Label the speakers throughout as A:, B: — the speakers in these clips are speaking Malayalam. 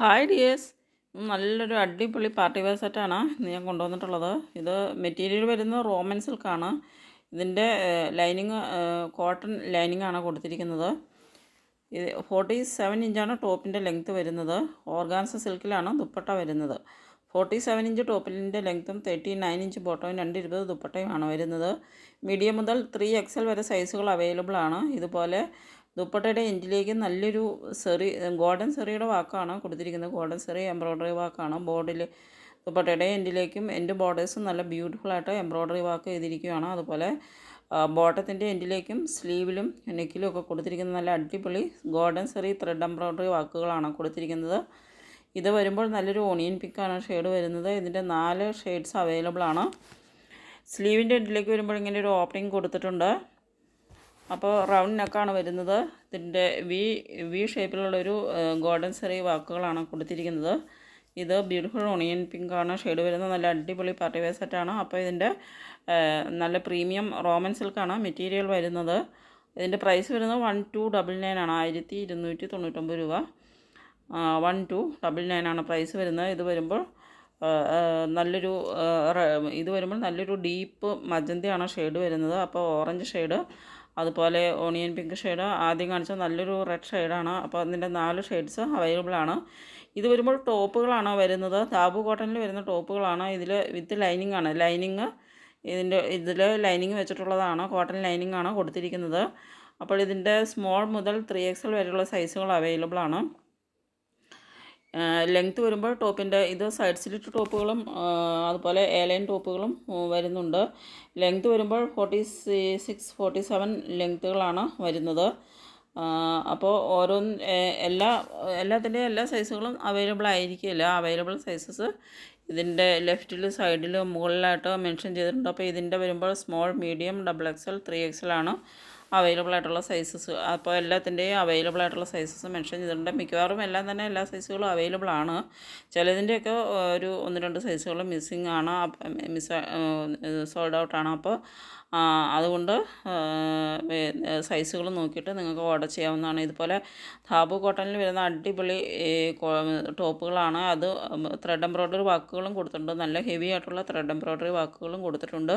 A: Hi dears. നല്ലൊരു അടിപൊളി പാർട്ടി വെയർ സെറ്റാണ് ഇന്ന് ഞാൻ കൊണ്ടുവന്നിട്ടുള്ളത്. ഇത് മെറ്റീരിയൽ വരുന്നത് റോമൻ സിൽക്കാണ് ഇതിന്റെ ലൈനിങ് കോട്ടൺ ലൈനിങ് ആണ് കൊടുത്തിരിക്കുന്നത്. ഇത് ഫോർട്ടി സെവൻ ഇഞ്ചാണ് ടോപ്പിന്റെ ലെങ്ത്ത് വരുന്നത്. ഓർഗാൻസ സിൽക്കിലാണ് ദുപ്പട്ട വരുന്നത്. ഫോർട്ടി സെവൻ ഇഞ്ച് ടോപ്പിന്റെ ലെങ്ത്തും തേർട്ടി നയൻ ഇഞ്ച് ബോട്ടവും രണ്ട് ഇരുപത് ദുപ്പട്ടയുമാണ് വരുന്നത്. മീഡിയം മുതൽ ത്രീ എക്സൽ വരെ സൈസുകൾ അവൈലബിൾ ആണ്. ഇതുപോലെ ദുപ്പട്ടയുടെ എൻഡിലേക്ക് നല്ലൊരു സെറി ഗോൾഡൻ സെറിയുടെ വാക്കാണ് കൊടുത്തിരിക്കുന്നത്. ഗോൾഡൻ സെറി എംബ്രോയ്ഡറി വാക്കാണ്. ബോർഡിൽ ദുപ്പട്ടയുടെ എൻഡിലേക്കും എന്റെ ബോർഡേഴ്സും നല്ല ബ്യൂട്ടിഫുൾ ആയിട്ട് എംബ്രോയ്ഡറി വാക്ക് ചെയ്തിരിക്കുകയാണ്. അതുപോലെ ബോട്ടത്തിന്റെ എൻഡിലേക്കും സ്ലീവിലും നെക്കിലും ഒക്കെ കൊടുത്തിരിക്കുന്ന നല്ല അടിപൊളി ഗോൾഡൻ സെറി ത്രെഡ് എംബ്രോയ്ഡറി വാക്കുകളാണ് കൊടുത്തിരിക്കുന്നത്. ഇത് വരുമ്പോൾ നല്ലൊരു ഓണിയൻ പിക്കാണ് ഷെയ്ഡ് വരുന്നത്. ഇതിന്റെ നാല് ഷെയ്ഡ്സ് അവൈലബിൾ ആണ് സ്ലീവിന്റെ എൻഡിലേക്ക് വരുമ്പോൾ ഇങ്ങനെ ഒരു ഓപ്പണിംഗ് കൊടുത്തിട്ടുണ്ട്. അപ്പോൾ റൗണ്ട് നെക്കാണ് വരുന്നത്. ഇതിന്റെ വി വി ഷേപ്പിലുള്ളൊരു ഗോൾഡൻ സെറി വാക്കുകളാണ് കൊടുത്തിരിക്കുന്നത്. ഇത് ബ്യൂട്ടിഫുൾ ഓണിയൻ പിങ്ക് ആണ്. ഷെയ്ഡ് വരുന്നത് നല്ല അടിപൊളി പാർട്ടി വെയർ സെറ്റാണ് അപ്പോൾ ഇതിന്റെ നല്ല പ്രീമിയം റോമൻ സിൽക്കാണ് മെറ്റീരിയൽ വരുന്നത്. ഇതിന്റെ പ്രൈസ് വരുന്നത് വൺ ടു ഡബിൾ നയൻ ആണ്. ആയിരത്തി ഇരുന്നൂറ്റി തൊണ്ണൂറ്റൊമ്പത് രൂപ വൺ ടു ഡബിൾ നയൻ ആണ് പ്രൈസ് വരുന്നത്. ഇത് വരുമ്പോൾ നല്ലൊരു ഇത് വരുമ്പോൾ നല്ലൊരു ഡീപ്പ് മജന്തയാണ് ഷെയ്ഡ് വരുന്നത്. അപ്പോൾ ഓറഞ്ച് ഷെയ്ഡ് അതുപോലെ ഓണിയൻ പിങ്ക് ഷെയ്ഡ്. ആദ്യം കാണിച്ച നല്ലൊരു റെഡ് ഷെയ്ഡാണ്. അപ്പോൾ അതിന്റെ നാല് ഷെയ്ഡ്സ് അവൈലബിൾ ആണ്. ഇത് വരുമ്പോൾ ടോപ്പുകളാണ് വരുന്നത്? താബു കോട്ടണിൽ വരുന്ന ടോപ്പുകളാണ്? ഇതിൽ വിത്ത് ലൈനിങ് ആണ്. ലൈനിങ് ഇതിന്റെ ഇതിൽ ലൈനിങ് വെച്ചിട്ടുള്ളതാണ്. കോട്ടൺ ലൈനിങ് ആണ് കൊടുത്തിരിക്കുന്നത്. അപ്പോൾ ഇതിന്റെ സ്മോൾ മുതൽ ത്രീ എക്സൽ വരെയുള്ള സൈസുകൾ അവൈലബിൾ ആണ്. ലെങ്ത്ത് വരുമ്പോൾ ടോപ്പിന്റെ ഇത് സൈഡ് സ്ലിറ്റ് ടോപ്പുകളും അതുപോലെ എയർലൈൻ ടോപ്പുകളും വരുന്നുണ്ട്. ലെങ്ത്ത് വരുമ്പോൾ ഫോർട്ടി സിക്സ് ഫോർട്ടി സെവൻ ലെങ്ത്തുകളാണ് വരുന്നത് അപ്പോൾ ഓരോ എല്ലാ എല്ലാത്തിന്റെയും എല്ലാ സൈസുകളും അവൈലബിൾ ആയിരിക്കില്ല. അവൈലബിൾ സൈസസ് ഇതിന്റെ ലെഫ്റ്റിൽ സൈഡിൽ മുകളിലായിട്ട് മെൻഷൻ ചെയ്തിട്ടുണ്ട്. അപ്പോൾ ഇതിന്റെ വരുമ്പോൾ small medium double XL three XL ആണ്. അവൈലബിൾ ആയിട്ടുള്ള സൈസസ് അപ്പോൾ എല്ലാത്തിന്റെയും അവൈലബിൾ ആയിട്ടുള്ള സൈസസ് മെൻഷൻ ചെയ്തിട്ടുണ്ട്. മിക്കവാറും എല്ലാം തന്നെ എല്ലാ സൈസുകളും അവൈലബിൾ ആണ്. ചിലതിന്റെയൊക്കെ ഒരു ഒന്ന് രണ്ട് സൈസുകൾ മിസ്സിങ് ആണ്. മിസ് സോൾഡ് ഔട്ട് ആണ്. അപ്പോൾ അതുകൊണ്ട് സൈസുകൾ നോക്കിയിട്ട് നിങ്ങൾക്ക് ഓർഡർ ചെയ്യാവുന്നതാണ്. ഇതുപോലെ ധാബു കോട്ടണിൽ വരുന്ന അടിപൊളി ടോപ്പുകളാണ്. അത് ത്രെഡ് എംബ്രോയ്ഡറി വാക്കുകളും കൊടുത്തിട്ടുണ്ട്. നല്ല ഹെവി ആയിട്ടുള്ള ത്രെഡ് എംബ്രോയ്ഡറി വാക്കുകളും കൊടുത്തിട്ടുണ്ട്.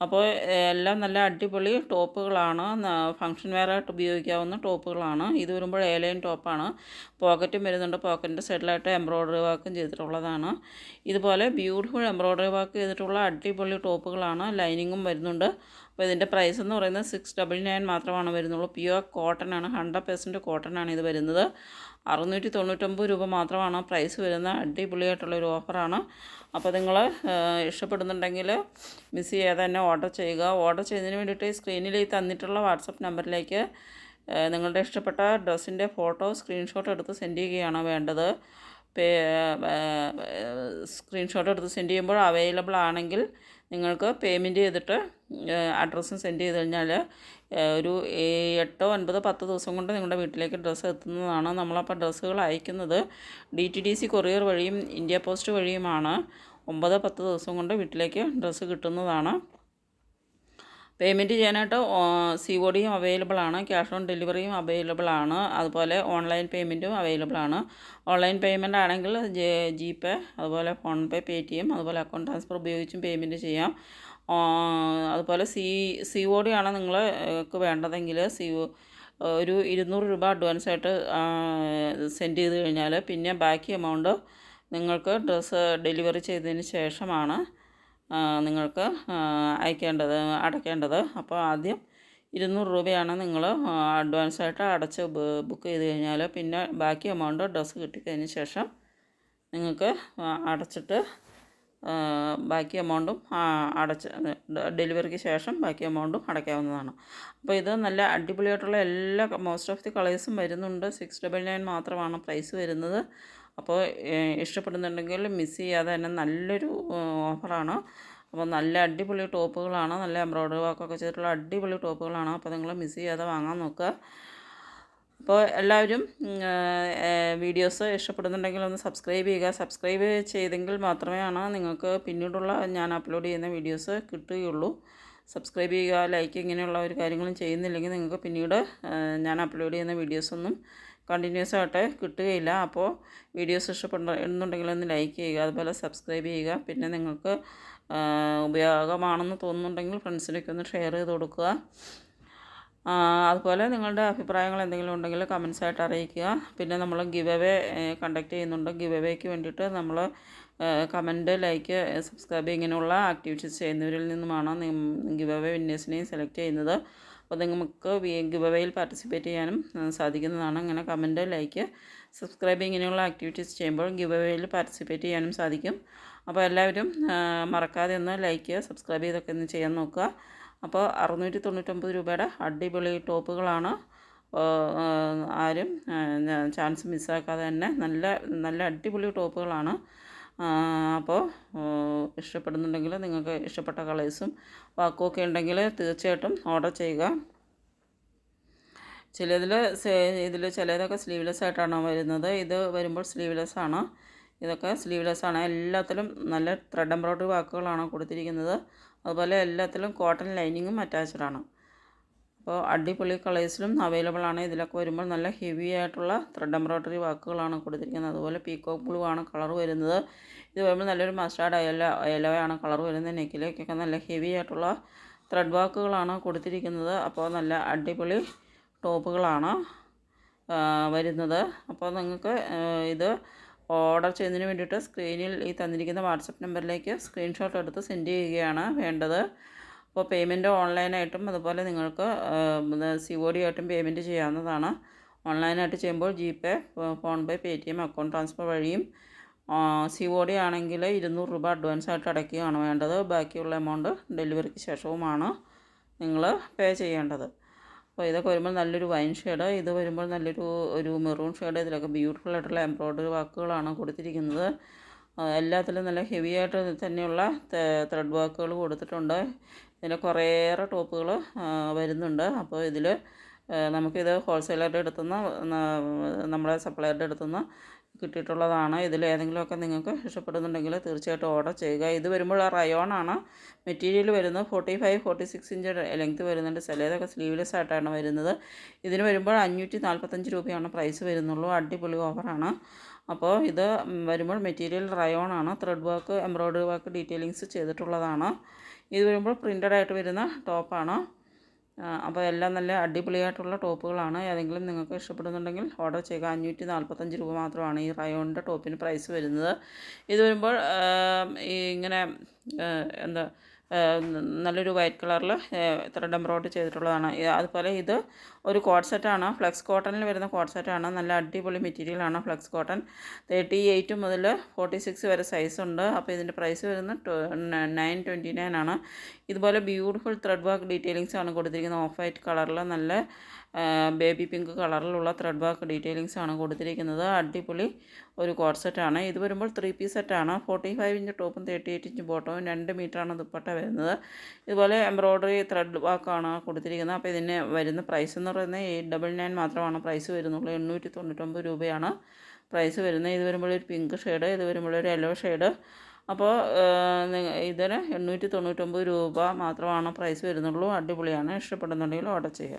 A: അപ്പോൾ എല്ലാം നല്ല അടിപൊളി ടോപ്പുകളാണ്. ഫങ്ഷൻ വെയറായിട്ട് ഉപയോഗിക്കാവുന്ന ടോപ്പുകളാണ്. ഇത് വരുമ്പോൾ ഏലൈൻ ടോപ്പാണ്. പോക്കറ്റും വരുന്നുണ്ട്. പോക്കറ്റിന്റെ സൈഡിലായിട്ട് എംബ്രോയ്ഡറി വർക്കും ചെയ്തിട്ടുള്ളതാണ്. ഇതുപോലെ ബ്യൂട്ടിഫുൾ എംബ്രോയ്ഡറി വർക്ക് ചെയ്തിട്ടുള്ള അടിപൊളി ടോപ്പുകളാണ്. ലൈനിങ്ങും വരുന്നുണ്ട്. അപ്പോൾ ഇതിന്റെ പ്രൈസ് എന്ന് പറയുന്നത് സിക്സ് ഡബിൾ നയൻ മാത്രമാണ് വരുന്നുള്ളൂ. പ്യുവർ കോട്ടൺ ആണ്. ഹൺഡ്രഡ് പെർസെന്റ് കോട്ടൺ ആണ് ഇത് വരുന്നത്. അറുന്നൂറ്റി തൊണ്ണൂറ്റൊമ്പത് രൂപ മാത്രമാണ് പ്രൈസ് വരുന്ന അടിപൊളിയായിട്ടുള്ളൊരു ഓഫറാണ് അപ്പോൾ നിങ്ങൾ ഇഷ്ടപ്പെടുന്നുണ്ടെങ്കിൽ മിസ് ചെയ്യാതെ തന്നെ ഓർഡർ ചെയ്യുക. ഓർഡർ ചെയ്യുന്നതിന് വേണ്ടിയിട്ട് സ്ക്രീനിൽ ഈ തന്നിട്ടുള്ള വാട്സപ്പ് നമ്പറിലേക്ക് നിങ്ങളുടെ ഇഷ്ടപ്പെട്ട ഡ്രസ്സിന്റെ ഫോട്ടോ സ്ക്രീൻഷോട്ട് എടുത്ത് സെൻഡ് ചെയ്യുകയാണ് വേണ്ടത്. സ്ക്രീൻഷോട്ട് എടുത്ത് സെൻഡ് ചെയ്യുമ്പോൾ അവൈലബിൾ ആണെങ്കിൽ നിങ്ങൾക്ക് പേയ്മെന്റ് ചെയ്തിട്ട് അഡ്രസ്സും സെൻഡ് ചെയ്ത് കഴിഞ്ഞാൽ ഒരു എട്ടോ ഒൻപതോ പത്ത് ദിവസം കൊണ്ട് നിങ്ങളുടെ വീട്ടിലേക്ക് ഡ്രസ്സ് എത്തുന്നതാണ്. നമ്മളപ്പോൾ ഡ്രസ്സുകൾ അയക്കുന്നത് D T D C courier വഴിയും ഇന്ത്യ പോസ്റ്റ് വഴിയുമാണ്. ഒമ്പതോ പത്ത് ദിവസം കൊണ്ട് വീട്ടിലേക്ക് ഡ്രസ്സ് കിട്ടുന്നതാണ്. പേയ്മെന്റ് ചെയ്യാനായിട്ട് സി ഒ ഡിയും അവൈലബിൾ ആണ്. ക്യാഷ് ഓൺ ഡെലിവറിയും അവൈലബിൾ ആണ്. അതുപോലെ ഓൺലൈൻ പേയ്മെന്റും അവൈലബിൾ ആണ്. ഓൺലൈൻ പേയ്മെന്റ് ആണെങ്കിൽ ജി പേ അതുപോലെ ഫോൺ പേ പേ ടി എം അതുപോലെ അക്കൗണ്ട് ട്രാൻസ്ഫർ ഉപയോഗിച്ചും പേയ്മെന്റ് ചെയ്യാം. അതുപോലെ സി സി ഒ ഡി ആണ് നിങ്ങൾക്ക് വേണ്ടതെങ്കിൽ സി ഒരു ഇരുന്നൂറ് രൂപ അഡ്വാൻസ് ആയിട്ട് സെൻഡ് ചെയ്ത് കഴിഞ്ഞാൽ പിന്നെ ബാക്കി എമൗണ്ട് നിങ്ങൾക്ക് ഡ്രസ്സ് ഡെലിവറി ചെയ്തതിന് ശേഷമാണ് നിങ്ങൾക്ക് അയക്കേണ്ടത് അടയ്ക്കേണ്ടത് അപ്പോൾ ആദ്യം ഇരുന്നൂറ് രൂപയാണ് നിങ്ങൾ അഡ്വാൻസായിട്ട് അടച്ച് ബുക്ക് ചെയ്ത് കഴിഞ്ഞാൽ പിന്നെ ബാക്കി എമൗണ്ട് ഡ്രസ്സ് കിട്ടിക്കഴിഞ്ഞ ശേഷം നിങ്ങൾക്ക് അടച്ചിട്ട് ബാക്കി എമൗണ്ടും അടച്ച് ഡെലിവറിക്ക് ശേഷം ബാക്കി എമൗണ്ടും അടയ്ക്കാവുന്നതാണ്. അപ്പോൾ ഇത് നല്ല അടിപൊളിയായിട്ടുള്ള എല്ലാ മോസ്റ്റ് ഓഫ് ദി കളേഴ്സും വരുന്നുണ്ട്. സിക്സ് ഡബിൾ നയൻ മാത്രമാണ് പ്രൈസ് വരുന്നത്. അപ്പോൾ ഇഷ്ടപ്പെടുന്നുണ്ടെങ്കിൽ മിസ് ചെയ്യാതെ തന്നെ നല്ലൊരു ഓഫറാണ് അപ്പോൾ നല്ല അടിപൊളി ടോപ്പുകളാണ്. നല്ല എംബ്രോയ്ഡറി വർക്കൊക്കെ ചെയ്തിട്ടുള്ള അടിപൊളി ടോപ്പുകളാണ്. അപ്പോൾ നിങ്ങൾ മിസ് ചെയ്യാതെ വാങ്ങാൻ നോക്കുക. അപ്പോൾ എല്ലാവരും വീഡിയോസ് ഇഷ്ടപ്പെടുന്നുണ്ടെങ്കിൽ ഒന്ന് സബ്സ്ക്രൈബ് ചെയ്യുക. സബ്സ്ക്രൈബ് ചെയ്തെങ്കിൽ മാത്രമേ ആണ് നിങ്ങൾക്ക് പിന്നീടുള്ള ഞാൻ അപ്ലോഡ് ചെയ്യുന്ന വീഡിയോസ് കിട്ടുകയുള്ളൂ. സബ്സ്ക്രൈബ് ചെയ്യുക ലൈക്ക് ഇങ്ങനെയുള്ള ഒരു കാര്യങ്ങളും ചെയ്യുന്നില്ലെങ്കിൽ നിങ്ങൾക്ക് പിന്നീട് ഞാൻ അപ്ലോഡ് ചെയ്യുന്ന വീഡിയോസൊന്നും കണ്ടിന്യൂസ് ആയിട്ട് കിട്ടുകയില്ല. അപ്പോൾ വീഡിയോസ് ഇഷ്ടപ്പെടുന്നുണ്ടെങ്കിൽ ഒന്ന് ലൈക്ക് ചെയ്യുക അതുപോലെ സബ്സ്ക്രൈബ് ചെയ്യുക. പിന്നെ നിങ്ങൾക്ക് ഉപയോഗമാണെന്ന് തോന്നുന്നുണ്ടെങ്കിൽ ഫ്രണ്ട്സിനൊക്കെ ഒന്ന് ഷെയർ ചെയ്ത് കൊടുക്കുക. അതുപോലെ നിങ്ങളുടെ അഭിപ്രായങ്ങൾ എന്തെങ്കിലും ഉണ്ടെങ്കിൽ കമൻസ് ആയിട്ട് അറിയിക്കുക. പിന്നെ നമ്മൾ ഗിവ് അവേ കണ്ടക്ട് ചെയ്യുന്നുണ്ട്. ഗിവ് അവേക്ക് വേണ്ടിയിട്ട് നമ്മൾ കമന്റ് ലൈക്ക് സബ്സ്ക്രൈബ് ഇങ്ങനെയുള്ള ആക്ടിവിറ്റീസ് ചെയ്യുന്നവരിൽ നിന്നുമാണ് ഗിവ് അവേ വിന്നേഴ്സിനെയും സെലക്ട് ചെയ്യുന്നത്. അപ്പോൾ നിങ്ങൾക്ക് ഗിവ് അവേയിൽ പാർട്ടിസിപ്പേറ്റ് ചെയ്യാനും സാധിക്കുന്നതാണ്. അങ്ങനെ കമന്റ് ലൈക്ക് സബ്സ്ക്രൈബ് ഇങ്ങനെയുള്ള ആക്ടിവിറ്റീസ് ചെയ്യുമ്പോൾ ഗിവ് അവേയിൽ പാർട്ടിസിപ്പേറ്റ് ചെയ്യാനും സാധിക്കും. അപ്പോൾ എല്ലാവരും മറക്കാതെ ഒന്ന് ലൈക്ക് സബ്സ്ക്രൈബ് ചെയ്തൊക്കെ ഒന്ന് ചെയ്യാൻ നോക്കുക. അപ്പോൾ അറുന്നൂറ്റി തൊണ്ണൂറ്റൊമ്പത് രൂപയുടെ അടിപൊളി ടോപ്പുകളാണ്. ആരും ചാൻസ് മിസ്സാക്കാതെ തന്നെ നല്ല നല്ല അടിപൊളി ടോപ്പുകളാണ്. അപ്പോൾ ഇഷ്ടപ്പെടുന്നുണ്ടെങ്കിൽ നിങ്ങൾക്ക് ഇഷ്ടപ്പെട്ട കളേഴ്സും വാക്കുമൊക്കെ ഉണ്ടെങ്കിൽ തീർച്ചയായിട്ടും ഓർഡർ ചെയ്യുക. ചിലതിൽ ഇതിൽ ചിലതൊക്കെ സ്ലീവ്ലെസ് ആയിട്ടാണ് വരുന്നത്. ഇത് വരുമ്പോൾ സ്ലീവ്ലെസ് ആണ്. ഇതൊക്കെ സ്ലീവ്ലെസ് ആണ്. എല്ലാത്തിലും നല്ല ത്രെഡ് എംബ്രോയ്ഡറി വാക്കുകളാണ് കൊടുത്തിരിക്കുന്നത്. അതുപോലെ എല്ലാത്തിലും കോട്ടൺ ലൈനിങ്ങും അറ്റാച്ച്ഡ് ആണ്. അപ്പോൾ അടിപൊളി കളേഴ്സിലും അവൈലബിൾ ആണ്. ഇതിലൊക്കെ വരുമ്പോൾ നല്ല ഹെവി ആയിട്ടുള്ള ത്രെഡ് എംബ്രോയ്ഡറി വാക്കുകളാണ് കൊടുത്തിരിക്കുന്നത്. അതുപോലെ പീക്കോക്ക് ബ്ലൂ ആണ് കളർ വരുന്നത്. ഇത് വരുമ്പോൾ നല്ലൊരു മസ്റ്റാർഡ് അയല യെല്ലോ കളർ വരുന്നത്. നെക്കിലേക്കൊക്കെ നല്ല ഹെവി ആയിട്ടുള്ള ത്രെഡ് വാക്കുകളാണ് കൊടുത്തിരിക്കുന്നത്. അപ്പോൾ നല്ല അടിപൊളി ടോപ്പുകളാണ് വരുന്നത്. അപ്പോൾ നിങ്ങൾക്ക് ഇത് ഓർഡർ ചെയ്യുന്നതിന് വേണ്ടിയിട്ട് സ്ക്രീനിൽ ഈ തന്നിരിക്കുന്ന വാട്സപ്പ് നമ്പറിലേക്ക് സ്ക്രീൻഷോട്ട് എടുത്ത് സെൻഡ് ചെയ്യുകയാണ് വേണ്ടത്. അപ്പോൾ പേയ്മെന്റ് ഓൺലൈനായിട്ടും അതുപോലെ നിങ്ങൾക്ക് സി ഒ ഡി ആയിട്ടും പേയ്മെന്റ് ചെയ്യാവുന്നതാണ്. ഓൺലൈനായിട്ട് ചെയ്യുമ്പോൾ G Pay PhonePe Paytm account transfer വഴിയും സി ഒ ഡി ആണെങ്കിൽ ഇരുന്നൂറ് രൂപ അഡ്വാൻസ് ആയിട്ട് അടയ്ക്കുകയാണ് വേണ്ടത്. ബാക്കിയുള്ള എമൗണ്ട് ഡെലിവറിക്ക് ശേഷവുമാണ് നിങ്ങൾ പേ ചെയ്യേണ്ടത്. അപ്പോൾ ഇതൊക്കെ വരുമ്പോൾ നല്ലൊരു വൈൻ ഷെയ്ഡ് ഇത് വരുമ്പോൾ നല്ലൊരു ഒരു മെറൂൺ ഷെയ്ഡ് ഇതിലൊക്കെ ബ്യൂട്ടിഫുൾ ആയിട്ടുള്ള എംബ്രോയ്ഡറി വർക്കുകളാണ് കൊടുത്തിരിക്കുന്നത്. എല്ലാത്തിലും നല്ല ഹെവി ആയിട്ട് തന്നെയുള്ള ത്രെഡ് വർക്കുകൾ കൊടുത്തിട്ടുണ്ട്. ഇതിന് കുറേയേറെ ടോപ്പുകൾ വരുന്നുണ്ട്. അപ്പോൾ ഇതിൽ നമുക്കിത് ഹോൾസെയിലറുടെ അടുത്തുനിന്ന് നമ്മുടെ സപ്ലയറുടെ അടുത്തുനിന്ന് കിട്ടിയിട്ടുള്ളതാണ്. ഇതിൽ ഏതെങ്കിലുമൊക്കെ നിങ്ങൾക്ക് ഇഷ്ടപ്പെടുന്നുണ്ടെങ്കിൽ തീർച്ചയായിട്ടും ഓർഡർ ചെയ്യുക. ഇത് വരുമ്പോൾ റയോണാണ് മെറ്റീരിയൽ വരുന്നത് forty five forty six inch length വരുന്നുണ്ട്. ചിലതൊക്കെ സ്ലീവ്ലെസ് ആയിട്ടാണ് വരുന്നത്. ഇതിന് വരുമ്പോൾ അഞ്ഞൂറ്റി നാൽപ്പത്തഞ്ച് രൂപയാണ് പ്രൈസ് വരുന്നുള്ളൂ. അടിപൊളി ഓഫറാണ്. അപ്പോൾ ഇത് വരുമ്പോൾ മെറ്റീരിയൽ റയോൺ ആണ് thread work embroidery work detailings ചെയ്തിട്ടുള്ളതാണ്. ഇത് വരുമ്പോൾ പ്രിന്റഡ് ആയിട്ട് വരുന്ന ടോപ്പാണ് അപ്പോൾ എല്ലാം നല്ല അടിപൊളിയായിട്ടുള്ള ടോപ്പുകളാണ്. ഏതെങ്കിലും നിങ്ങൾക്ക് ഇഷ്ടപ്പെടുന്നുണ്ടെങ്കിൽ ഓർഡർ ചെയ്യുക. അഞ്ഞൂറ്റി നാൽപ്പത്തഞ്ച് രൂപ മാത്രമാണ് ഈ റയോണിന്റെ ടോപ്പിന് പ്രൈസ് വരുന്നത്. ഇത് വരുമ്പോൾ ഇങ്ങനെ എന്താ നല്ലൊരു വൈറ്റ് കളറിൽ ത്രെഡ് എംബ്രോയ്ഡ് ചെയ്തിട്ടുള്ളതാണ്. അതുപോലെ ഇത് ഒരു കോട്ട് സെറ്റാണ് ഫ്ലെക്സ് കോട്ടണിൽ വരുന്ന കോട്ട് സെറ്റാണ് നല്ല അടിപൊളി മെറ്റീരിയലാണ് ഫ്ലെക്സ് കോട്ടൺ. തേർട്ടി എയ്റ്റ് മുതൽ ഫോർട്ടി സിക്സ് വരെ സൈസ് ഉണ്ട്. അപ്പോൾ ഇതിന്റെ പ്രൈസ് വരുന്നത് നയൻ ട്വന്റി നയൻ ആണ്. ഇതുപോലെ ബ്യൂട്ടിഫുൾ ത്രെഡ് വർക്ക് ഡീറ്റെയിലിങ്സ് ആണ് കൊടുത്തിരിക്കുന്നത്. ഓഫ് വൈറ്റ് കളറിൽ നല്ല ബേബി പിങ്ക് കളറിലുള്ള ത്രെഡ് വർക്ക് ഡീറ്റെയിലിങ്സ് ആണ് കൊടുത്തിരിക്കുന്നത്. അടിപൊളി ഒരു കോഡ് സെറ്റാണ്. ഇത് വരുമ്പോൾ ത്രീ പീസ് സെറ്റാണ്. ഫോർട്ടി ഫൈവ് ഇഞ്ച് ടോപ്പും തേർട്ടി എയ്റ്റ് ഇഞ്ച് ബോട്ടവും രണ്ട് മീറ്ററാണ് ദുപ്പട്ട വരുന്നത്. ഇതുപോലെ എംബ്രോയ്ഡറി ത്രെഡ് വർക്കാണ് കൊടുത്തിരിക്കുന്നത്. അപ്പോൾ ഇതിന് വരുന്ന പ്രൈസ് എന്ന് പറയുന്നത് എയ്റ്റ് ഡബിൾ നയൻ മാത്രമാണ് പ്രൈസ് വരുന്നുള്ളൂ. എണ്ണൂറ്റി തൊണ്ണൂറ്റൊമ്പത് രൂപയാണ് പ്രൈസ് വരുന്നത്. ഇത് വരുമ്പോൾ ഒരു പിങ്ക് ഷെയ്ഡ് ഇത് വരുമ്പോൾ ഒരു യെല്ലോ ഷെയ്ഡ്. അപ്പോൾ ഇതിന് എണ്ണൂറ്റി തൊണ്ണൂറ്റൊമ്പത് രൂപ മാത്രമാണ് പ്രൈസ് വരുന്നുള്ളൂ. അടിപൊളിയാണ്. ഇഷ്ടപ്പെടുന്നുണ്ടെങ്കിൽ ഓർഡർ ചെയ്യുക.